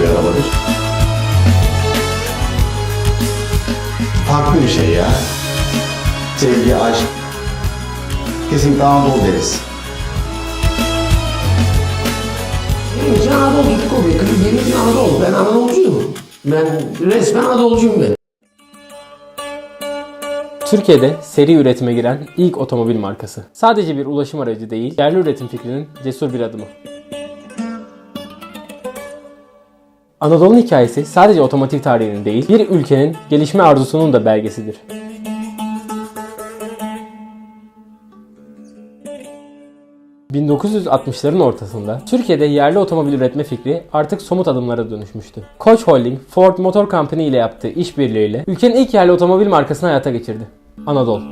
bir arabadır. Farklı bir şey ya. Sevgi, aşk. Kesinlikle Anadolu deriz. Benim için Anadolu gittik oraya. Benim için Anadolu. Ben Anadolucuyum. Ben resmen Anadolucuyum ben. Türkiye'de seri üretime giren ilk otomobil markası. Sadece bir ulaşım aracı değil, yerli üretim fikrinin cesur bir adımı. Anadolu'nun hikayesi sadece otomotiv tarihinin değil, bir ülkenin gelişme arzusunun da belgesidir. ...1960'ların ortasında Türkiye'de yerli otomobil üretme fikri artık somut adımlara dönüşmüştü. Koç Holding, Ford Motor Company ile yaptığı işbirliğiyle ülkenin ilk yerli otomobil markasını hayata geçirdi. Anadolu.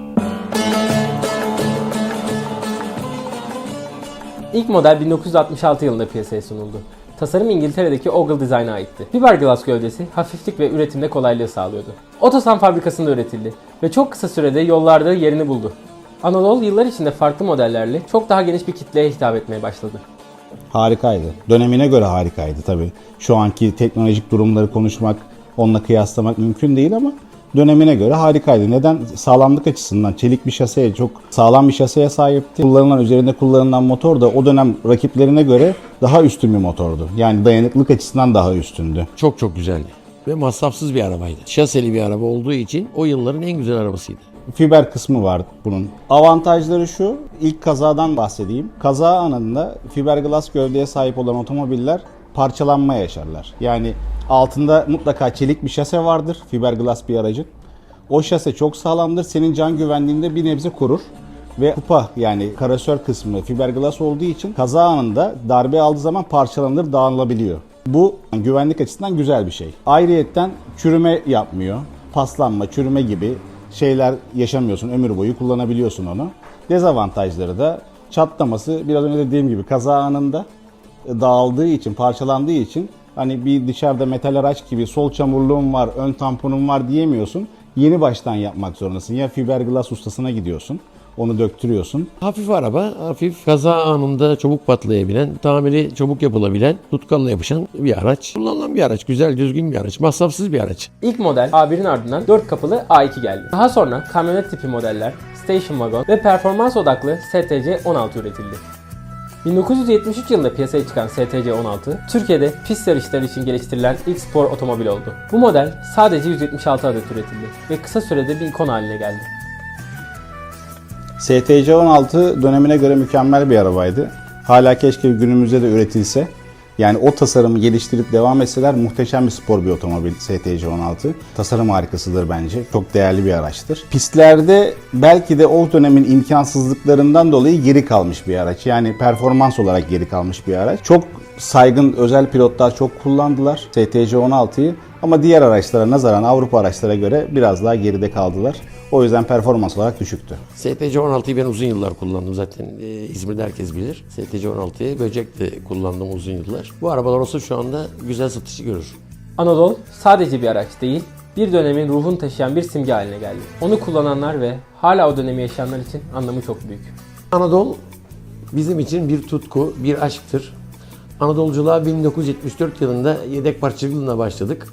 İlk model 1966 yılında piyasaya sunuldu. Tasarım İngiltere'deki Ogle Design'a aitti. Fiberglass gövdesi hafiflik ve üretimde kolaylığı sağlıyordu. Otosan fabrikasında üretildi ve çok kısa sürede yollarda yerini buldu. Anadolu yıllar içinde farklı modellerle çok daha geniş bir kitleye hitap etmeye başladı. Harikaydı. Dönemine göre harikaydı tabii. Şu anki teknolojik durumları konuşmak, onunla kıyaslamak mümkün değil ama dönemine göre harikaydı. Neden? Sağlamlık açısından çelik bir şaseye, çok sağlam bir şaseye sahipti. Kullanılan, üzerinde kullanılan motor da o dönem rakiplerine göre daha üstün bir motordu. Yani dayanıklık açısından daha üstündü. Çok çok güzeldi. Ve masrafsız bir arabaydı. Şaseli bir araba olduğu için o yılların en güzel arabasıydı. fiber kısmı var bunun. Avantajları şu, ilk kazadan bahsedeyim. Kaza anında fiberglass gövdeye sahip olan otomobiller parçalanma yaşarlar. Yani altında mutlaka çelik bir şase vardır fiberglass bir aracın. O şase çok sağlamdır. Senin can güvenliğinde bir nebze korur. Ve kupa yani karasör kısmı fiberglass olduğu için kaza anında darbe aldığı zaman parçalanır, dağılabiliyor. Bu güvenlik açısından güzel bir şey. Ayrıyetten çürüme yapmıyor. Paslanma, çürüme gibi şeyler yaşamıyorsun. Ömür boyu kullanabiliyorsun onu. Dezavantajları da çatlaması biraz önce dediğim gibi kaza anında dağıldığı için, parçalandığı için hani bir dışarıda metal araç gibi sol çamurluğum var, ön tamponum var diyemiyorsun. Yeni baştan yapmak zorundasın. Ya fiberglass ustasına gidiyorsun. Onu döktürüyorsun. Hafif araba, hafif kaza anında çabuk patlayabilen, tamiri çabuk yapılabilen, tutkalla yapışan bir araç. Kullanılan bir araç, güzel, düzgün bir araç, masrafsız bir araç. İlk model A1'in ardından 4 kapılı A2 geldi. Daha sonra kamyonet tipi modeller, station wagon ve performans odaklı STC-16 üretildi. 1973 yılında piyasaya çıkan STC-16, Türkiye'de pist yarışları için geliştirilen ilk spor otomobil oldu. Bu model sadece 176 adet üretildi ve kısa sürede bir ikon haline geldi. STC-16 dönemine göre mükemmel bir arabaydı. Hala keşke günümüzde de üretilse. Yani o tasarımı geliştirip devam etseler muhteşem bir spor bir otomobil STC-16. Tasarım harikasıdır bence. Çok değerli bir araçtır. Pistlerde belki de o dönemin imkansızlıklarından dolayı geri kalmış bir araç. Yani performans olarak geri kalmış bir araç. Çok saygın özel pilotlar çok kullandılar STC-16'yı. Ama diğer araçlara nazaran Avrupa araçlara göre biraz daha geride kaldılar. O yüzden performans olarak düşüktü. STC-16'yı ben uzun yıllar kullandım zaten. Ee, İzmir'de herkes bilir. STC-16'yı Böcek de kullandım uzun yıllar. Bu arabalar olsa şu anda güzel satışı görür. Anadolu sadece bir araç değil, bir dönemin ruhunu taşıyan bir simge haline geldi. Onu kullananlar ve hala o dönemi yaşayanlar için anlamı çok büyük. Anadolu bizim için bir tutku, bir aşktır. Anadoluculuğa 1974 yılında yedek parçacılığına başladık.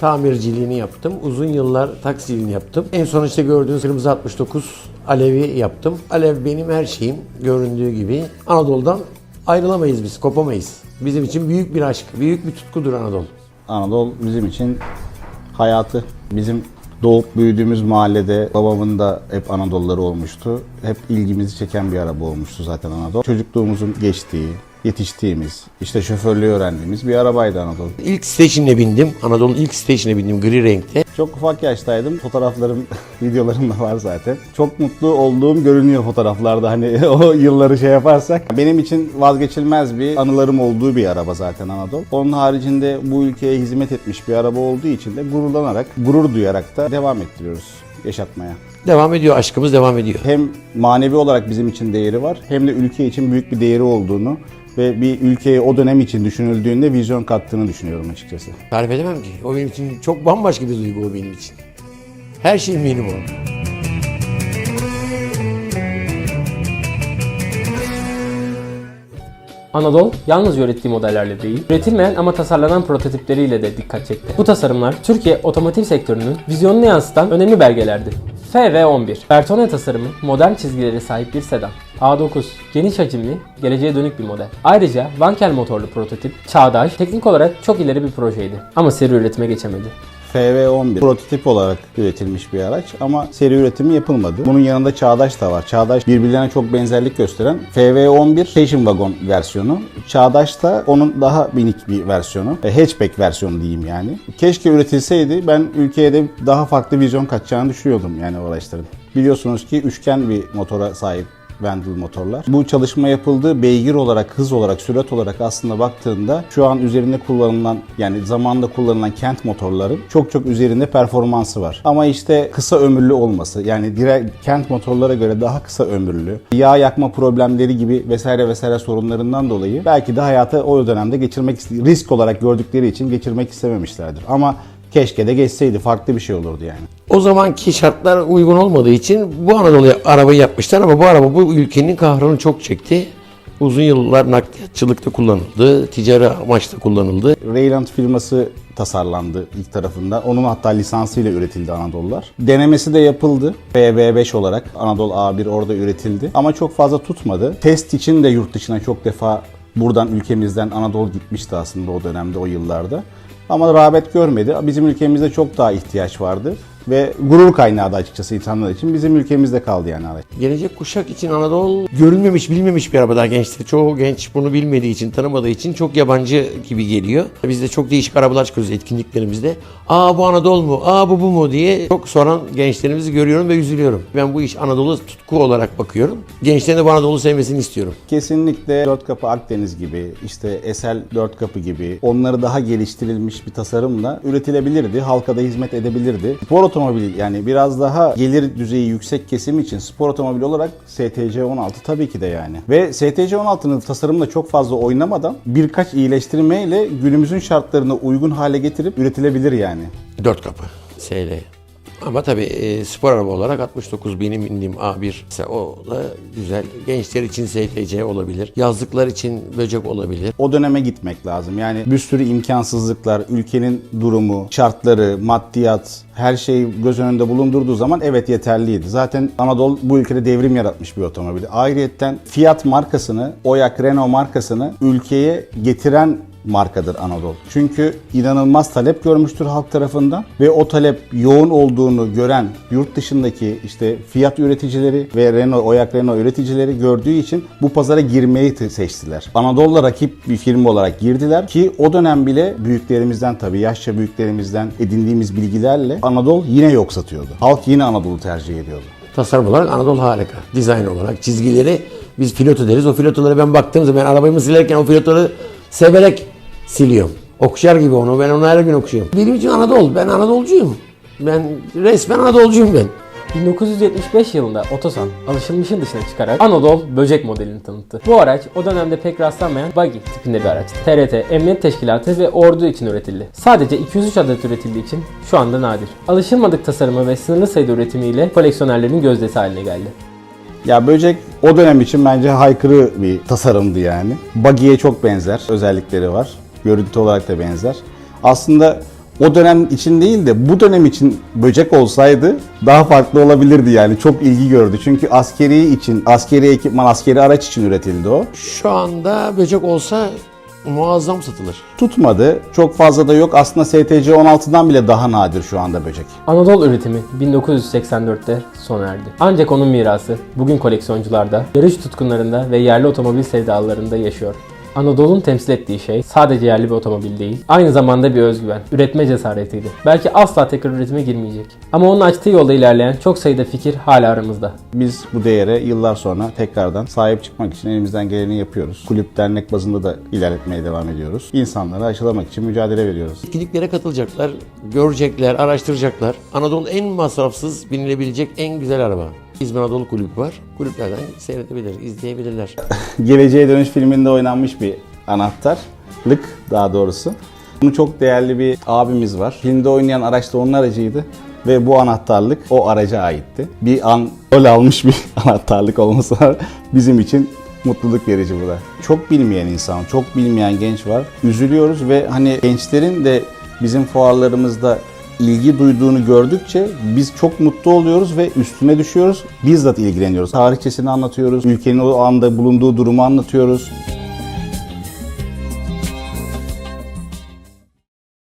Tamirciliğini yaptım. Uzun yıllar taksiciliğini yaptım. En son işte gördüğünüz kırmızı 69 Alev'i yaptım. Alev benim her şeyim göründüğü gibi. Anadolu'dan ayrılamayız biz, kopamayız. Bizim için büyük bir aşk, büyük bir tutkudur Anadolu. Anadolu bizim için hayatı. Bizim doğup büyüdüğümüz mahallede babamın da hep Anadoluları olmuştu. Hep ilgimizi çeken bir araba olmuştu zaten Anadolu. Çocukluğumuzun geçtiği, yetiştiğimiz, işte şoförlüğü öğrendiğimiz bir arabaydı Anadolu. İlk station'e bindim. Anadolu'nun ilk station'e bindim gri renkte. Çok ufak yaştaydım. Fotoğraflarım, videolarım da var zaten. Çok mutlu olduğum görünüyor fotoğraflarda. Hani o yılları şey yaparsak. Benim için vazgeçilmez bir anılarım olduğu bir araba zaten Anadolu. Onun haricinde bu ülkeye hizmet etmiş bir araba olduğu için de gururlanarak, gurur duyarak da devam ettiriyoruz yaşatmaya. Devam ediyor, aşkımız devam ediyor. Hem manevi olarak bizim için değeri var hem de ülke için büyük bir değeri olduğunu ve bir ülkeye o dönem için düşünüldüğünde vizyon kattığını düşünüyorum açıkçası. Tarif edemem ki. O benim için çok bambaşka bir duygu o benim için. Her şeyim benim o. Anadolu yalnızca ürettiği modellerle değil, üretilmeyen ama tasarlanan prototipleriyle de dikkat çekti. Bu tasarımlar Türkiye otomotiv sektörünün vizyonunu yansıtan önemli belgelerdi. FV11, Bertone tasarımı, modern çizgileri sahip bir sedan. A9, geniş hacimli, geleceğe dönük bir model. Ayrıca Wankel motorlu prototip, çağdaş, teknik olarak çok ileri bir projeydi. Ama seri üretime geçemedi. FV11 prototip olarak üretilmiş bir araç ama seri üretimi yapılmadı. Bunun yanında Çağdaş da var. Çağdaş birbirlerine çok benzerlik gösteren FV11 Station Wagon versiyonu. Çağdaş da onun daha minik bir versiyonu. E, hatchback versiyonu diyeyim yani. Keşke üretilseydi ben ülkeye de daha farklı vizyon kaçacağını düşünüyordum yani o araçların. Biliyorsunuz ki üçgen bir motora sahip Wendel motorlar. Bu çalışma yapıldı. Beygir olarak, hız olarak, sürat olarak aslında baktığında şu an üzerinde kullanılan yani zamanda kullanılan kent motorların çok çok üzerinde performansı var. Ama işte kısa ömürlü olması yani direkt kent motorlara göre daha kısa ömürlü, yağ yakma problemleri gibi vesaire vesaire sorunlarından dolayı belki de hayata o dönemde geçirmek risk olarak gördükleri için geçirmek istememişlerdir. Ama keşke de geçseydi farklı bir şey olurdu yani. O zamanki şartlar uygun olmadığı için bu Anadolu arabayı yapmışlar ama bu araba bu ülkenin kahrını çok çekti. Uzun yıllar nakliyatçılıkta kullanıldı, ticari amaçla kullanıldı. Reyland firması tasarlandı ilk tarafında. Onun hatta lisansıyla üretildi Anadolu'lar. Denemesi de yapıldı. BB5 olarak Anadolu A1 orada üretildi. Ama çok fazla tutmadı. Test için de yurt dışına çok defa buradan ülkemizden Anadolu gitmişti aslında o dönemde, o yıllarda. Ama rağbet görmedi. Bizim ülkemizde çok daha ihtiyaç vardı. Ve gurur kaynağı da açıkçası insanlar için bizim ülkemizde kaldı yani araç. Gelecek kuşak için Anadolu görülmemiş, bilmemiş bir araba daha gençler. Çoğu genç bunu bilmediği için, tanımadığı için çok yabancı gibi geliyor. Biz de çok değişik arabalar çıkıyoruz etkinliklerimizde. Aa bu Anadolu mu? Aa bu bu mu diye çok soran gençlerimizi görüyorum ve üzülüyorum. Ben bu iş Anadolu tutku olarak bakıyorum. Gençlerin de bu Anadolu sevmesini istiyorum. Kesinlikle dört kapı Akdeniz gibi, işte SL dört kapı gibi onları daha geliştirilmiş bir tasarımla üretilebilirdi. Halka da hizmet edebilirdi. Spor otomobili yani biraz daha gelir düzeyi yüksek kesim için spor otomobili olarak STC 16 tabii ki de yani. Ve STC 16'nın tasarımla çok fazla oynamadan birkaç iyileştirmeyle günümüzün şartlarına uygun hale getirip üretilebilir yani. Dört kapı. SL. Ama tabii e, spor araba olarak 69 benim bindiğim A1 ise o da güzel. Gençler için STC olabilir. Yazlıklar için böcek olabilir. o döneme gitmek lazım. Yani bir sürü imkansızlıklar, ülkenin durumu, şartları, maddiyat, her şeyi göz önünde bulundurduğu zaman evet yeterliydi. Zaten Anadolu bu ülkede devrim yaratmış bir otomobil. Ayrıyetten Fiat markasını, Oyak Renault markasını ülkeye getiren markadır Anadolu. Çünkü inanılmaz talep görmüştür halk tarafından ve o talep yoğun olduğunu gören yurt dışındaki işte Fiat üreticileri ve Renault, Oyak Renault üreticileri gördüğü için bu pazara girmeyi seçtiler. Anadolu'la rakip bir firma olarak girdiler ki o dönem bile büyüklerimizden tabii yaşça büyüklerimizden edindiğimiz bilgilerle Anadolu yine yok satıyordu. Halk yine Anadolu tercih ediyordu. Tasarım olarak Anadolu harika. Dizayn olarak çizgileri biz filoto deriz. O filotolara ben baktığım zaman ben arabayı silerken o filotoları severek siliyorum. Okşar gibi onu. Ben onu her gün okşuyorum. Benim için Anadolu. Ben Anadolucuyum. Ben resmen Anadolucuyum ben. 1975 yılında Otosan alışılmışın dışına çıkarak Anadolu böcek modelini tanıttı. Bu araç o dönemde pek rastlanmayan buggy tipinde bir araçtı. TRT, Emniyet Teşkilatı ve Ordu için üretildi. Sadece 203 adet üretildiği için şu anda nadir. Alışılmadık tasarımı ve sınırlı sayıda üretimiyle koleksiyonerlerin gözdesi haline geldi. Ya böcek o dönem için bence haykırı bir tasarımdı yani. Buggy'ye çok benzer özellikleri var. Görüntü olarak da benzer. Aslında o dönem için değil de bu dönem için böcek olsaydı daha farklı olabilirdi yani. Çok ilgi gördü. Çünkü askeri için, askeri ekipman, askeri araç için üretildi o. Şu anda böcek olsa muazzam satılır. Tutmadı. Çok fazla da yok. Aslında STC 16'dan bile daha nadir şu anda böcek. Anadolu üretimi 1984'te sona erdi. Ancak onun mirası bugün koleksiyoncularda, yarış tutkunlarında ve yerli otomobil sevdalılarında yaşıyor. Anadolu'nun temsil ettiği şey sadece yerli bir otomobil değil, aynı zamanda bir özgüven, üretme cesaretiydi. Belki asla tekrar üretime girmeyecek. Ama onun açtığı yolda ilerleyen çok sayıda fikir hala aramızda. Biz bu değere yıllar sonra tekrardan sahip çıkmak için elimizden geleni yapıyoruz. Kulüp dernek bazında da ilerletmeye devam ediyoruz. İnsanları aşılamak için mücadele veriyoruz. Etkinliklere katılacaklar, görecekler, araştıracaklar. Anadolu en masrafsız binilebilecek en güzel araba. İzmir Anadolu Kulübü var. Kulüplerden seyredebilir, izleyebilirler. Geleceğe Dönüş filminde oynanmış bir anahtarlık daha doğrusu. Bunu çok değerli bir abimiz var. Filmde oynayan araç da onun aracıydı. Ve bu anahtarlık o araca aitti. Bir an rol almış bir anahtarlık olması bizim için Mutluluk verici bu da. Çok bilmeyen insan, çok bilmeyen genç var. Üzülüyoruz ve hani gençlerin de bizim fuarlarımızda ilgi duyduğunu gördükçe biz çok mutlu oluyoruz ve üstüne düşüyoruz. Bizzat ilgileniyoruz. Tarihçesini anlatıyoruz. Ülkenin o anda bulunduğu durumu anlatıyoruz.